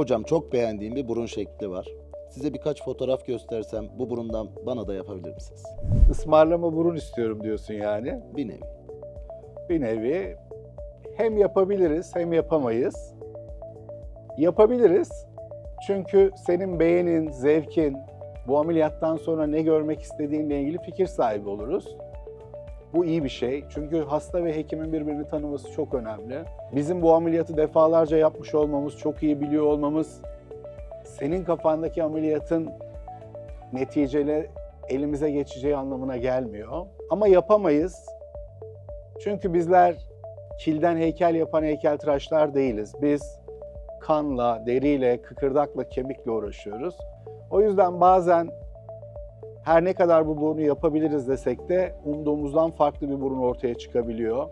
Hocam çok beğendiğim bir burun şekli var. Size birkaç fotoğraf göstersem bu burundan bana da yapabilir misiniz? Ismarlama burun istiyorum diyorsun yani. Bir nevi. Bir nevi hem yapabiliriz hem yapamayız. Yapabiliriz. Çünkü senin beğenin, zevkin, bu ameliyattan sonra ne görmek istediğinle ilgili fikir sahibi oluruz. Bu iyi bir şey. Çünkü hasta ve hekimin birbirini tanıması çok önemli. Bizim bu ameliyatı defalarca yapmış olmamız, çok iyi biliyor olmamız, senin kafandaki ameliyatın neticeli elimize geçeceği anlamına gelmiyor. Ama yapamayız. Çünkü bizler kilden heykel yapan heykeltıraşlar değiliz. Biz kanla, deriyle, kıkırdakla, kemikle uğraşıyoruz. O yüzden bazen her ne kadar bu burnu yapabiliriz desek de umduğumuzdan farklı bir burun ortaya çıkabiliyor.